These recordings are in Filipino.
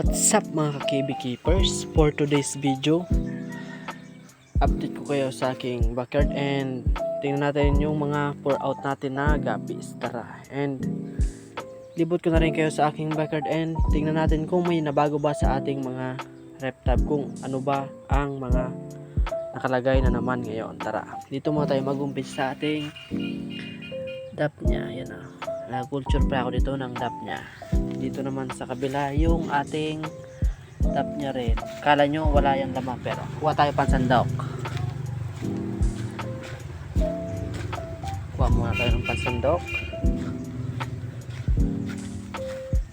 What's up mga ka-KB Keepers? For today's video, update ko kayo sa aking backyard and tingnan natin yung mga pour out natin na gapis. Tara. And libot ko na rin kayo sa aking backyard and tingnan natin kung may nabago ba sa ating mga rep tab kung ano ba ang mga nakalagay na naman ngayon. Tara. Dito muna tayo mag-umpis sa ating dap niya. Yan ah. Nag-culture pa ako dito ng dap niya dito naman sa kabila yung ating tap niya rin kala nyo wala yung laman pero kuha tayo pansandok kuha muna tayo ng pansandok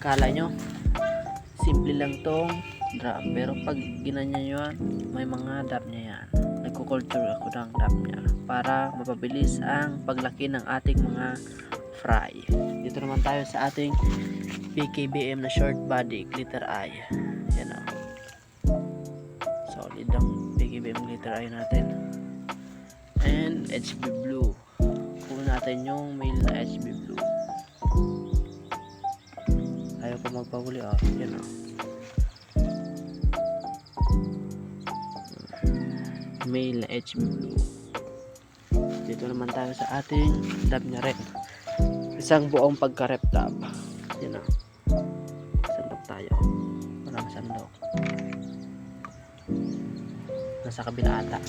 kala nyo simple lang tong drum pero pag ginanya nyo yan may mga dap niya yan nagkukulture ako ng dap niya para mapabilis ang paglaki ng ating mga fry. Dito naman tayo sa ating PKBM na short body glitter eye. Yan o solid ang PKBM glitter eye natin. And HB blue. Kuha natin yung male na HB blue. Ayaw ko magpahuli oh yan o na HB blue dito naman tayo sa ating dab niya rin isang buong pagka-rep tab yan o sandok tayo. Walang sandok. Nasa kabila ata.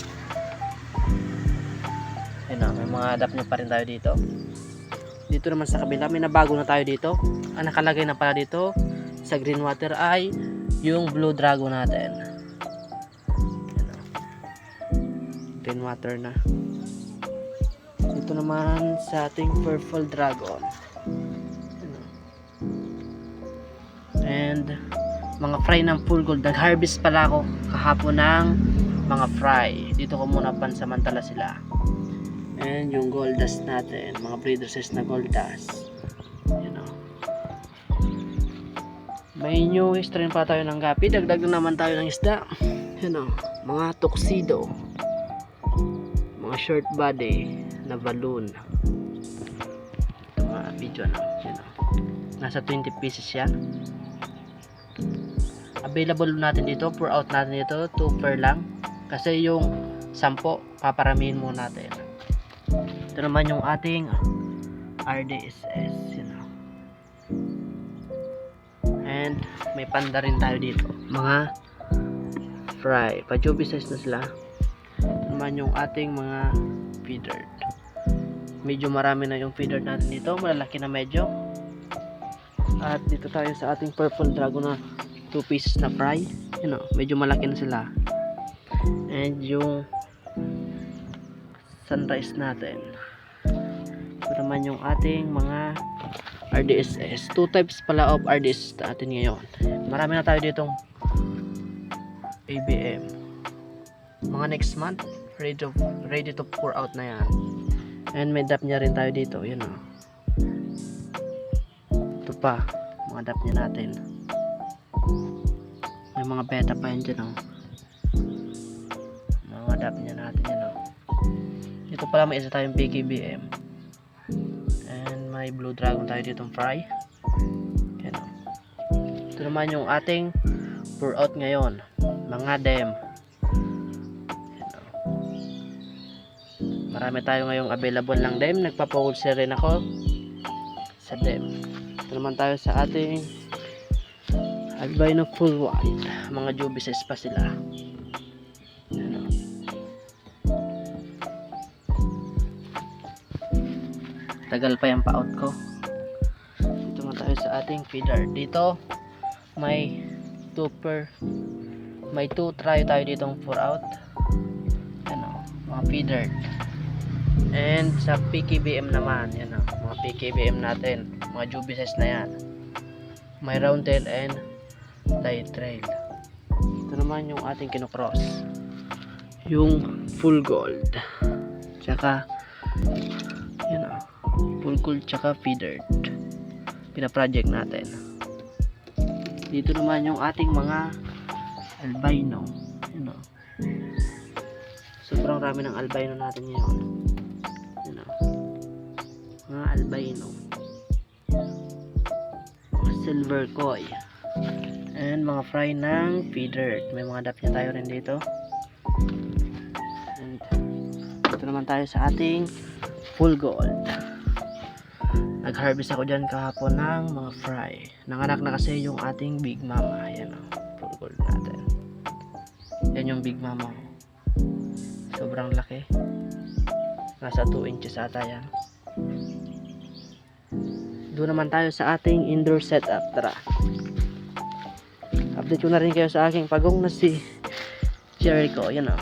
Yun o may mga adapt nyo pa rin tayo dito. Dito naman sa kabila may nabago na tayo dito. Ang nakalagay na pala dito sa green water ay yung blue dragon natin green water na. Dito naman sa ating purple dragon. And mga fry ng full gold. Nag-harvest pala ako kahapon ng mga fry. Dito ko muna pansamantala sila. And yung gold dust natin mga breeder size na gold dust. You know. May new history pa tayo ng gapi. Dagdag na naman tayo ng isda. You know mga tuxedo short body na balloon. Ito mga video na nasa 20 pieces siya. Available natin dito pour out natin dito 2 per lang. Kasi yung 10 paparamihin muna natin. Ito naman yung ating RDSS you and may panda rin tayo dito. Mga fry. Pajubi size na sila naman yung ating mga feeder medyo marami na yung feeder natin dito malalaki na medyo. At dito tayo sa ating purple dragon na 2 pieces na fry. You know, medyo malaki na sila. And yung sunrise natin. Ito naman yung ating mga RDSS 2 types pala of RDSS natin ngayon. Marami na tayo ditong ABM mga next month ready to, ready to pour out na yan. And may dap niya rin tayo dito yun o ito pa mga dap niya natin. May mga beta pa yan dyan oh. mga dap niya natin yan oh. dito pala may isa tayong PKBM and may blue dragon tayo ditong fry. Yan oh. ito naman yung ating pour out ngayon. Mga dem marami tayo ngayong available lang dem. Nagpapawulsir rin ako sa dem. Ito naman tayo sa ating albino full white. Mga jubices pa sila. Tagal pa yung pa-out ko. Dito naman tayo sa ating feeder. Dito may 2 per may 2 try tayo ditong pour out. Ano mga feeder and sa PKBM naman yan o, mga PKBM natin mga jubices na yan. May round tail and light trail ito naman yung ating kinocross. Yung full gold. Tsaka yun o full gold tsaka feedered pina-project natin. Dito naman yung ating mga albino. Yun o sobrang rami ng albino natin ngayon mga albino mga silver koi And mga fry ng feeder. May mga dapnya tayo rin dito. And dito naman tayo sa ating full gold. Nag-harvest ako dyan kahapon ng mga fry. Nanganak na kasi yung ating big mama. Ayan o. Full gold natin. Yan yung big mama. Sobrang laki. Nasa 2 inches ata yan. Doon naman tayo sa ating indoor setup. Tara. Update ko na rin kayo sa aking pagong na si Jericho. Yan o.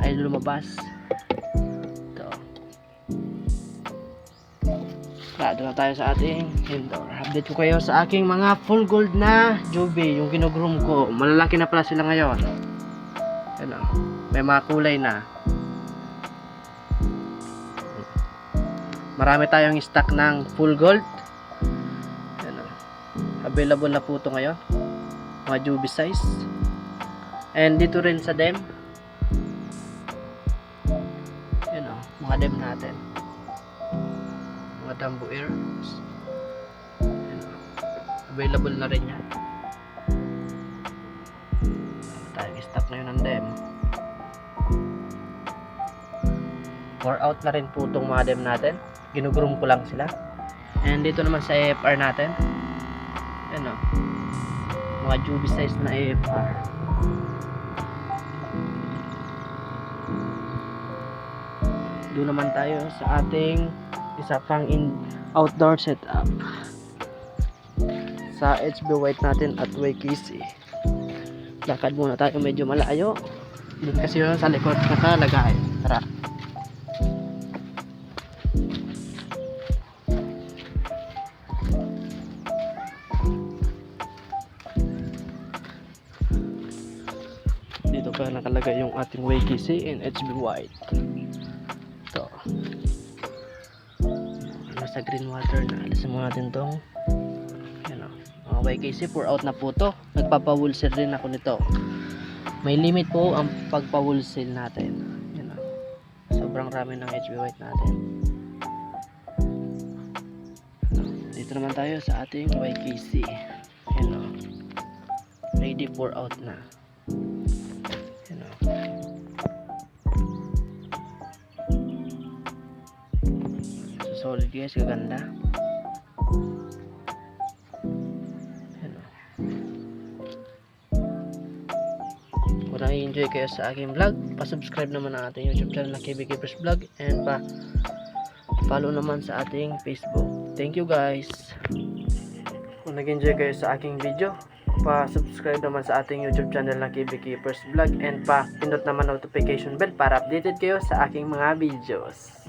Ay lumabas. Ito. Tara, doon tayo sa ating indoor. Update ko kayo sa aking mga full gold na Juby. Yung ginugroom ko. Malalaki na pala sila ngayon. Yan o. May mga kulay na. Marami tayong stock ng full gold. Available na po ito ngayon. Mga Juby size. And dito rin sa dem. Yan o. Mga dem natin. Mga Dumbo ears. Yan o. Available na rin yan. Tayong stock ngayon ng dem. Pour out na rin po itong mga dem natin. Ginugroom ko lang sila. And dito naman sa AFR natin. Mga Juby size na AFR. Doon naman tayo sa ating isa pang in outdoor setup. Sa HB White natin at Waikisi. Lakad muna tayo medyo malayo. Doon kasi yun sa likod nakalagay. Tara. Nakalagay yung ating Waikisi and HB White. Ito. Nasa green water na. Alisin muna natin tong yan o. Mga Waikisi pour out na po to. Nagpapawulsil rin ako nito. May limit po ang pagpawulsil natin. Yan o. Sobrang rami ng HB White natin. Dito naman tayo sa ating Waikisi yan o. Ready pour out na solid guys, o. Kung nai-enjoy kayo sa aking vlog, pa-subscribe naman ang ating YouTube channel na KB Keepers Vlog and pa follow naman sa ating Facebook. Thank you guys! Kung nag-enjoy kayo sa aking video, pa-subscribe naman sa ating YouTube channel na KB Keepers Vlog and pa pindot naman notification bell para updated kayo sa aking mga videos.